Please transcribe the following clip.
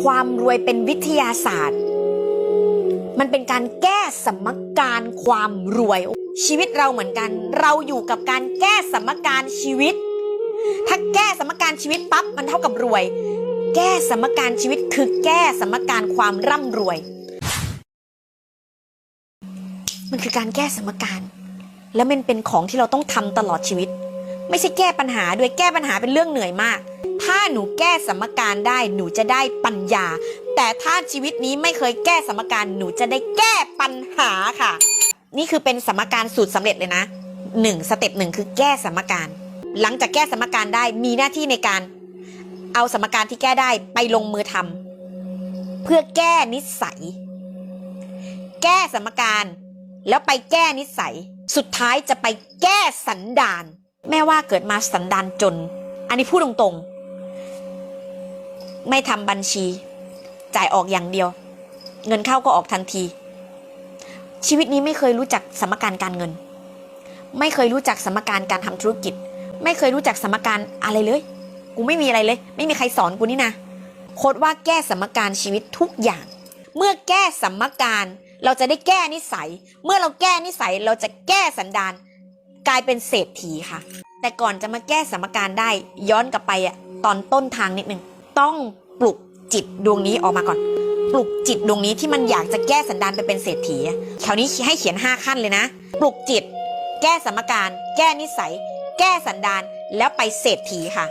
ความรวยเป็นวิทยาศาสตร์ มันเป็นการแก้สมการความรวย ชีวิตเราเหมือนกัน เราอยู่กับการแก้สมการชีวิต ถ้าแก้สมการชีวิตปั๊บมันเท่ากับรวย แก้สมการชีวิตคือแก้สมการความร่ำรวย มันคือการแก้สมการ แล้วมันเป็นของที่เราต้องทำตลอดชีวิต ไม่ใช่แก้ปัญหาด้วยแก้ปัญหาเป็นเรื่องเหนื่อยมาก ถ้าหนูแก้สมการได้หนูจะได้ปัญญา แต่ถ้าชีวิตนี้ไม่เคยแก้สมการหนูจะได้แก้ปัญหาค่ะ นี่คือเป็นสมการสูตรสำเร็จเลยนะหนึ่งสเต็ปหนึ่งคือแก้สมการ หลังจากแก้สมการได้มีหน้าที่ในการ เอาสมการที่แก้ได้ไปลงมือทำเพื่อแก้นิสัย แก้สมการแล้วไปแก้นิสัย สุดท้ายจะไปแก้สันดาน แม่ว่าเกิดมาสันดานจน อันนี้พูดตรงๆ ไม่ทำบัญชี จ่ายออกอย่างเดียว เงินเข้าก็ออกทันที ชีวิตนี้ไม่เคยรู้จักสมการการเงิน ไม่เคยรู้จักสมการการทำธุรกิจ ไม่เคยรู้จักสมการอะไรเลย กูไม่มีอะไรเลย ไม่มีใครสอนกูนี่นะโค้ดว่าแก้สมการชีวิตทุกอย่าง เมื่อแก้สมการเราจะได้แก้นิสัย เมื่อเราแก้นิสัยเราจะแก้สันดานกลายเป็นเศรษฐีค่ะ แต่ก่อนจะมาแก้สมการได้ย้อนกลับไปอะตอนต้นทางนิดนึง ต้องปลุกจิตดวงนี้ออกมาก่อน ปลุกจิตดวงนี้ที่มันอยากจะแก้สันดานไปเป็นเศรษฐีแถวนี้ให้เขียน 5 ขั้นเลยนะ ปลุกจิต แก้สมการ แก้นิสัย แก้สันดานแล้วไปเศรษฐีค่ะ